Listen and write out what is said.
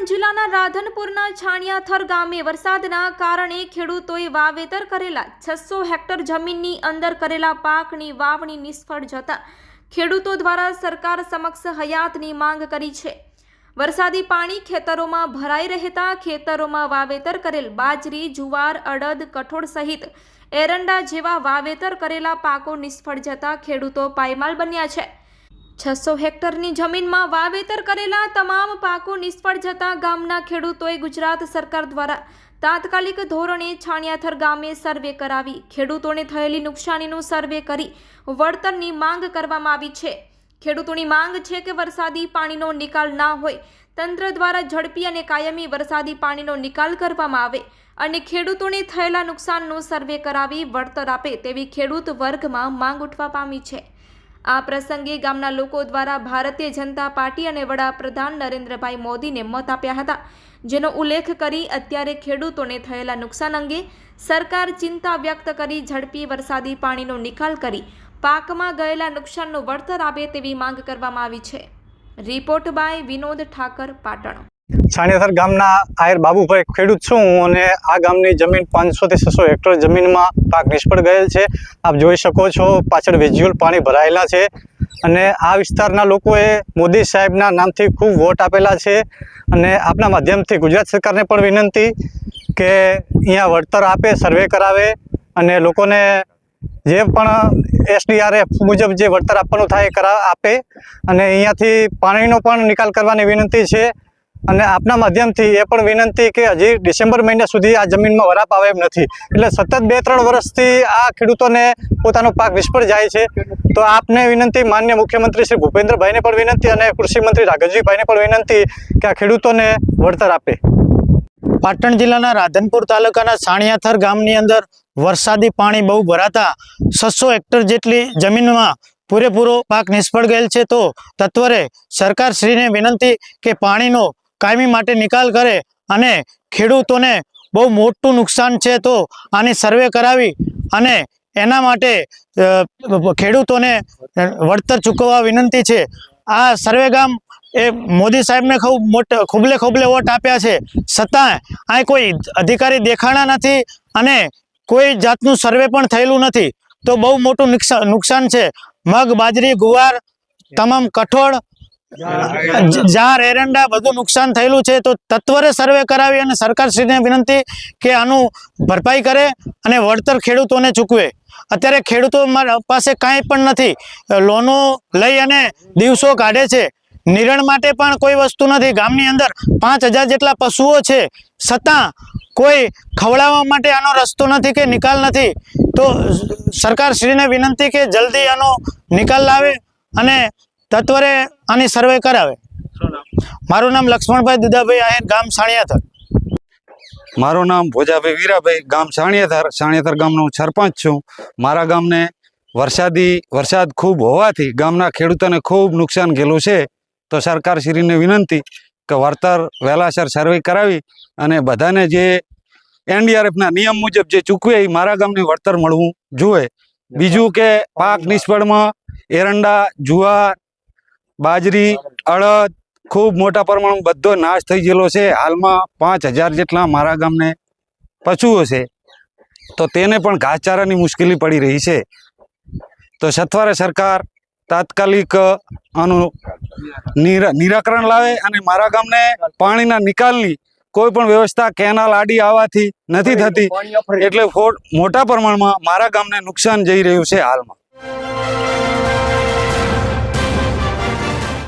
પાટણ જિલ્લાના રાધનપુરના છાણિયાથર ગામે વરસાદના કારણે ખેડૂતોએ વાવેતર કરેલા છસો હેક્ટર જમીનની અંદર કરેલા પાકની વાવણી નિષ્ફળ જતા ખેડૂતો દ્વારા સરકાર સમક્ષ હયાતની માંગ કરી છે. વરસાદી પાણી ખેતરોમાં ભરાઈ રહેતા ખેતરોમાં વાવેતર કરેલ બાજરી, જુવાર, અડદ, કઠોળ સહિત એરંડા જેવા વાવેતર કરેલા પાકો નિષ્ફળ જતા ખેડૂતો પાયમાલ બન્યા છે. છસો હેક્ટરની જમીનમાં વાવેતર કરેલા તમામ પાકો નિષ્ફળ જતા ગામના ખેડૂતોએ ગુજરાત સરકાર દ્વારા તાત્કાલિક ધોરણે છાણિયાથર ગામે સર્વે કરાવી. ખેડૂતોને થયેલી નુકસાનીનું સર્વે કરી વળતરની માંગ કરવામાં આવી છે. ખેડૂતોની માંગ છે કે વરસાદી પાણીનો નિકાલ ના હોય. તંત્ર દ્વારા ઝડપી અને કાયમી વરસાદી પાણીનો નિકાલ કરવામાં આવે અને ખેડૂતોને થયેલા નુકસાનનું સર્વે કરાવી વળતર આપે તેવી ખેડૂત વર્ગમાં માંગ ઉઠવા પામી છે. આ પ્રસંગે ગામના લોકો દ્વારા ભારતીય જનતા પાર્ટી અને વડાપ્રધાન નરેન્દ્રભાઈ મોદીને મત આપ્યા હતા, જેનો ઉલ્લેખ કરી અત્યારે ખેડૂતોને થયેલા નુકસાન અંગે સરકાર ચિંતા વ્યક્ત કરી ઝડપી વરસાદી પાણીનો નિકાલ કરી પાકમાં ગયેલા નુકસાનનું વળતર આપે તેવી માંગ કરવામાં આવી છે. Report by Vinod Thakar, Patan. છાણિયાસર ગામના આયર બાબુભાઈ ખેડૂત છું અને આ ગામની જમીન પાંચસોથી છસો હેક્ટર જમીનમાં પાક નિષ્ફળ ગયેલ છે. આપ જોઈ શકો છો, પાછળ વેજ્યુઅલ પાણી ભરાયેલા છે અને આ વિસ્તારના લોકોએ મોદી સાહેબના નામથી ખૂબ વોટ આપેલા છે અને આપના માધ્યમથી ગુજરાત સરકારને પણ વિનંતી કે અહીંયા વળતર આપે, સર્વે કરાવે અને લોકોને જે પણ એસડીઆરએફ મુજબ જે વળતર આપવાનું થાય એ કરા આપે અને અહીંયાથી પાણીનો પણ નિકાલ કરવાની વિનંતી છે. અને આપના માધ્યમથી એ પણ વિનંતી કે હજી ડિસેમ્બર મહિના સુધી આ જમીનમાં વરાપ આવે એમ નથી. એટલે સતત બે ત્રણ વર્ષથી આ ખેડૂતોને પોતાનો પાક નિષ્ફળ જાય છે. તો આપને વિનંતી, માન્ય મુખ્યમંત્રી શ્રી ભૂપેન્દ્રભાઈને પણ વિનંતી અને કૃષિમંત્રી રાઘવજીભાઈને પણ વિનંતી કે આ ખેડૂતોને વળતર આપે. પાટણ જિલ્લાના રાધનપુર તાલુકાના સાણિયાથર ગામની અંદર વરસાદી પાણી બહુ ભરાતા છસો હેક્ટર જેટલી જમીનમાં પૂરેપૂરો પાક નિષ્ફળ ગયેલ છે. તો તત્વરે સરકારશ્રીને વિનંતી કે પાણીનો કાયમી માટે નિકાલ કરે અને ખેડૂતોને બહુ મોટું નુકસાન છે તો આની સર્વે કરાવી અને એના માટે ખેડૂતોને વળતર ચૂકવવા વિનંતી છે. આ સર્વે ગામ એ મોદી સાહેબને ખૂબ મોટ, ખૂબલે ખોબલે વોટ આપ્યા છે. છતાં અહીં કોઈ અધિકારી દેખાણા નથી અને કોઈ જાતનું સર્વે પણ થયેલું નથી. તો બહુ મોટું નુકસાન છે. મગ, બાજરી, ગુવાર, તમામ કઠોળ જ- જાર એરંડા બધું નુકસાન થયેલું છે. તો તત્વરે સર્વે કરાવી અને સરકારશ્રીને વિનંતી કે આનું ભરપાઈ કરે અને વળતર ખેડૂતોને ચૂકવે. અત્યારે ખેડૂતો પાસે કાંઈ પણ નથી. લોનો લઈ અને દિવસો કાઢે છે. નિરણ માટે પણ કોઈ વસ્તુ નથી. ગામની અંદર પાંચ હજાર જેટલા પશુઓ છે. છતાં કોઈ ખવડાવવા માટે આનો રસ્તો નથી કે નિકાલ નથી. તો સરકારશ્રીને વિનંતી કે જલ્દી આનો નિકાલ લાવે અને તત્વરે આની સર્વે કરાવે. મારું નામ લક્ષ્મણભાઈ દુદાભાઈ આહિર ગામ સાણિયાથર. મારું નામ ભોજાભાઈ વીરાભાઈ, ગામ સાણિયાધર સાણિયાધર ગામનો સરપંચ છું. મારા ગામને વરસાદી, વરસાદ ખૂબ હોવાથી ગામના ખેડૂતોને ખૂબ નુકસાન ગયેલું છે. તો સરકારશ્રીને વિનંતી કે વળતર વહેલાસર સર્વે કરાવી અને બધાને જે એનડીઆરએફના નિયમ મુજબ જે ચૂકવે એ મારા ગામને વળતર મળવું જોઈએ. બીજું કે પાક નિષ્ફળમાં એરંડા, જુવાર બાજરી, અડદ, ખૂબ મોટા પ્રમાણમાં બધો નાશ થઈ ગયેલો છે. હાલમાં પાંચ હજાર જેટલા મારા ગામને પશુઓ છે. તો તેને પણ ઘાસચારાની મુશ્કેલી પડી રહી છે. તો સથવારે સરકાર તાત્કાલિક આનું નિરાકરણ લાવે અને મારા ગામને પાણીના નિકાલની કોઈ પણ વ્યવસ્થા કેનાલ આડી આવવાથી નથી થતી. એટલે મોટા પ્રમાણમાં મારા ગામને નુકસાન જઈ રહ્યું છે હાલમાં.